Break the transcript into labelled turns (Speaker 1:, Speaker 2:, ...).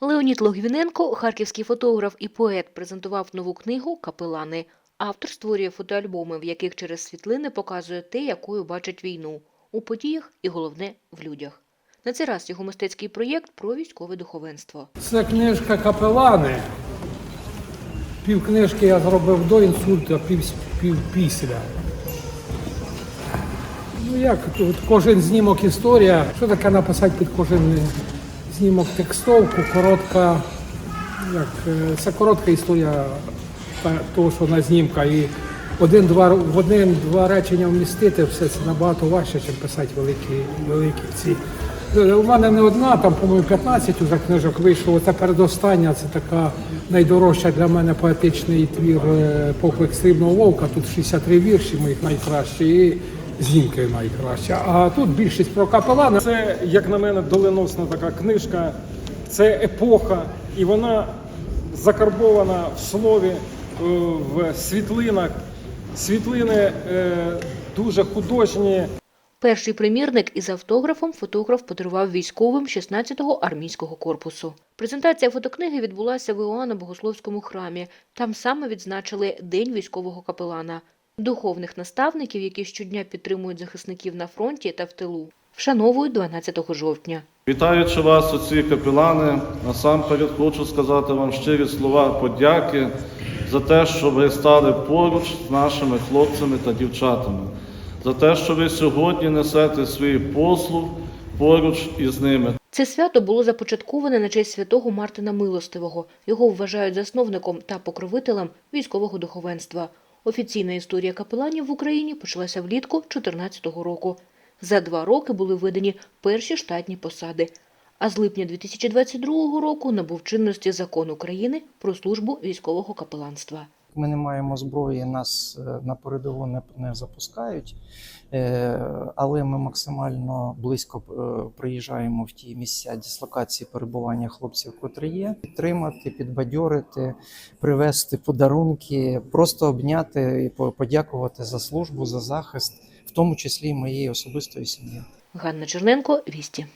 Speaker 1: Леонід Логвіненко, харківський фотограф і поет, презентував нову книгу Капелани. Автор створює фотоальбоми, в яких через світлини показує те, якою бачить війну у подіях і головне в людях. На цей раз його мистецький проєкт про військове духовенство.
Speaker 2: Це книжка Капелани. Пів книжки я зробив до інсульту, а пів, пів після. Ну як тут кожен знімок історія. Що таке написати під кожен знімок текстовку, коротка. Як, е, це коротка історія того, що на знімка. І один-два в один-два речення вмістити все це набагато важче, ніж писати великі, великі ці. Е, У мене не одна, там, по-моєму, 15 уже книжок вийшло. Оце передостання, це така найдорожча для мене поетичний твір е, поклик срібного вовка. Тут 63 вірші моїх найкращі знімки найкращі. А тут більшість про капелана.
Speaker 3: Це, як на мене, доленосна така книжка. Це епоха, і вона закарбована в слові, е, в світлинах. Світлини е, дуже художні.
Speaker 1: Перший примірник із автографом фотограф подарував військовим 16-го армійського корпусу. Презентація фотокниги відбулася в Іоанно-Богословському храмі. Там саме відзначили День військового капелана. Духовних наставників, які щодня підтримують захисників на фронті та в тилу, вшановують 12 жовтня.
Speaker 4: Вітаючи вас, оці капелани, насамперед хочу сказати вам щирі слова подяки за те, що ви стали поруч з нашими хлопцями та дівчатами, за те, що ви сьогодні несете свій послуг поруч із ними.
Speaker 1: Це свято було започатковане на честь святого Мартина Милостивого. Його вважають засновником та покровителем військового духовенства. Офіційна історія капеланів в Україні почалася влітку 2014 року. За два роки були введені перші штатні посади. А з липня 2022 року набув чинності закон України про службу військового капеланства.
Speaker 5: Ми не маємо зброї, нас е, на передову не, не запускають, Е, але ми максимально близько е, приїжджаємо в ті місця дислокації перебування хлопців, котрі є, підтримати, підбадьорити, привезти подарунки, просто обняти і по- подякувати за службу, за захист, в тому числі моєї особистої сім'ї.
Speaker 1: Ганна Черненко, Вісті.